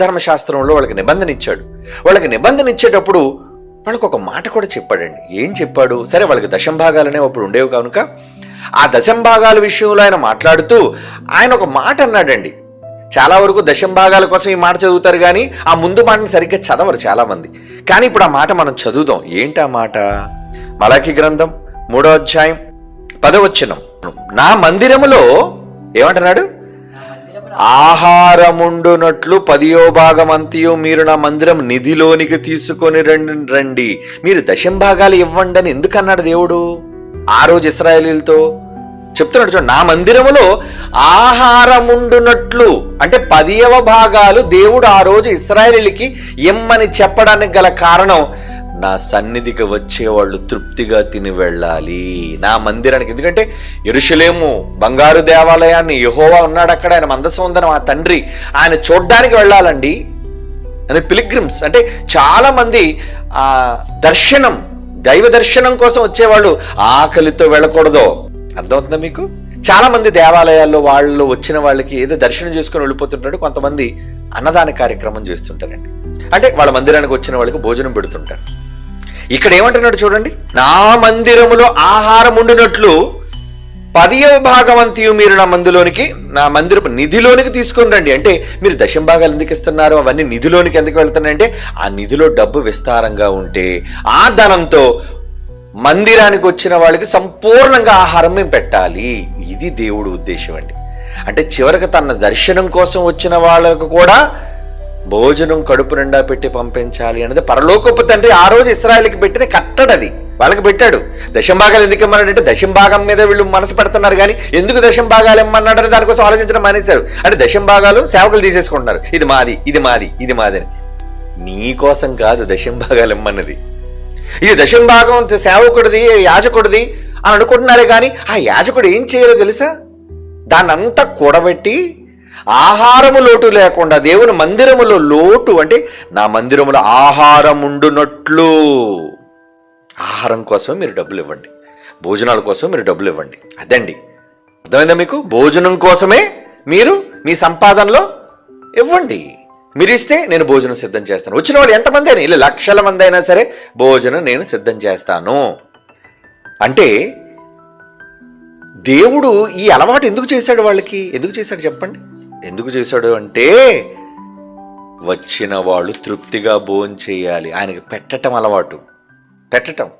ధర్మశాస్త్రంలో వాళ్ళకి నిబంధన ఇచ్చాడు. వాళ్ళకి నిబంధన ఇచ్చేటప్పుడు వాళ్ళకు ఒక మాట కూడా చెప్పాడండి. ఏం చెప్పాడు? సరే వాళ్ళకి దశంభాగాలనే అప్పుడు ఉండేవి కనుక ఆ దశంభాగాల విషయంలో ఆయన మాట్లాడుతూ ఆయన ఒక మాట అన్నాడండి. చాలా వరకు దశంభాగాల కోసం ఈ మాట చదువుతారు కానీ ఆ ముందు మాటని సరిగ్గా చదవరు చాలామంది. కానీ ఇప్పుడు ఆ మాట మనం చదువుదాం. ఏంటి ఆ మాట? మలాఖీ గ్రంథం మూడో అధ్యాయం పదవచనం. నా మందిరములో ఏమంటున్నాడు? ఆహారముండునట్లు పదియో భాగం అంతియో మీరు నా మందిరం నిధిలోనికి తీసుకొని రండి రండి. మీరు దశంభాగాలు ఇవ్వండి అని ఎందుకు అన్నాడు దేవుడు? ఆ రోజు ఇస్రాయలీలతో చెప్తున్నాడు చూడండి నా మందిరములో ఆహారముండునట్లు అంటే పదియవ భాగాలు దేవుడు ఆ రోజు ఇస్రాయలీలకి ఇమ్మని చెప్పడానికి గల కారణం నా సన్నిధికి వచ్చేవాళ్ళు తృప్తిగా తిని వెళ్ళాలి. నా మందిరానికి. ఎందుకంటే ఎరుషులేము బంగారు దేవాలయాన్ని యహోవా ఉన్నాడు అక్కడ. ఆయన మందసం ఉందని మా తండ్రి ఆయన చూడ్డానికి వెళ్ళాలండి. అని పిలిగ్రిమ్స్. అంటే చాలా మంది ఆ దర్శనం దైవ దర్శనం కోసం వచ్చేవాళ్ళు ఆకలితో వెళ్ళకూడదు. అర్థమవుతుందా మీకు? చాలా మంది దేవాలయాల్లో వాళ్ళు వచ్చిన వాళ్ళకి ఏదో దర్శనం చేసుకొని వెళ్ళిపోతుంటాడు కొంతమంది అన్నదాన కార్యక్రమం చేస్తుంటారండి. అంటే వాళ్ళ మందిరానికి వచ్చిన వాళ్ళకి భోజనం పెడుతుంటారు. ఇక్కడ ఏమంటున్నాడు చూడండి. నా మందిరములో ఆహారం ఉండినట్లు పదియవ భాగవంతియు మీరు నా మందులోనికి నా మందిరపు నిధిలోనికి తీసుకుని రండి. అంటే మీరు దశం భాగాలు ఎందుకు ఇస్తున్నారు? అవన్నీ నిధిలోనికి ఎందుకు వెళ్తున్నాయంటే ఆ నిధిలో డబ్బు విస్తారంగా ఉంటే ఆ ధనంతో మందిరానికి వచ్చిన వాళ్ళకి సంపూర్ణంగా ఆహారం మేము పెట్టాలి. ఇది దేవుడు ఉద్దేశం అండి. అంటే చివరికి తన దర్శనం కోసం వచ్చిన వాళ్ళకు కూడా భోజనం కడుపు నిండా పెట్టి పంపించాలి అనేది పరలోకపు తండ్రి ఆ రోజు ఇస్రాయల్కి పెట్టిన కట్టడది వాళ్ళకి పెట్టాడు. దశంభాగాలు ఎందుకు ఇమ్మన్నాడంటే దశంభాగం మీద వీళ్ళు మనసు పెడుతున్నారు కానీ ఎందుకు దశంభాగాలు ఇమ్మన్నాడని దానికోసం ఆలోచించడం మానేశారు. అంటే దశంభాగాలు సేవకులు తీసేసుకుంటున్నారు. ఇది మాది ఇది మాది ఇది మాది అని. నీ కోసం కాదు దశంభాగాలు ఇమ్మన్నది. ఈ దశంభాగం సేవకుడిది యాజకుడిది అని అనుకుంటున్నారే కానీ ఆ యాజకుడు ఏం చేయాలో తెలుసా? దాన్నంతా కూడబెట్టి ఆహారము లోటు లేకుండా దేవుని మందిరములో లోటు అంటే నా మందిరములో ఆహారం ఉండునట్లు. ఆహారం కోసం మీరు డబ్బులు ఇవ్వండి. భోజనాల కోసం మీరు డబ్బులు ఇవ్వండి. అదండి. అర్థమైందా మీకు? భోజనం కోసమే మీరు మీ సంపాదనలో ఇవ్వండి. మీరు ఇస్తే నేను భోజనం సిద్ధం చేస్తాను. వచ్చిన వాళ్ళు ఎంతమంది అయినా ఇలా లక్షల మంది అయినా సరే భోజనం నేను సిద్ధం చేస్తాను. అంటే దేవుడు ఈ అలవాటు ఎందుకు చేశాడు వాళ్ళకి? ఎందుకు చేశాడు చెప్పండి? ఎందుకు చేశాడు అంటే వచ్చిన వాళ్ళు తృప్తిగా భోజనం చేయాలి ఆయనకి పెట్టటం అలవాటు. పెట్టటం.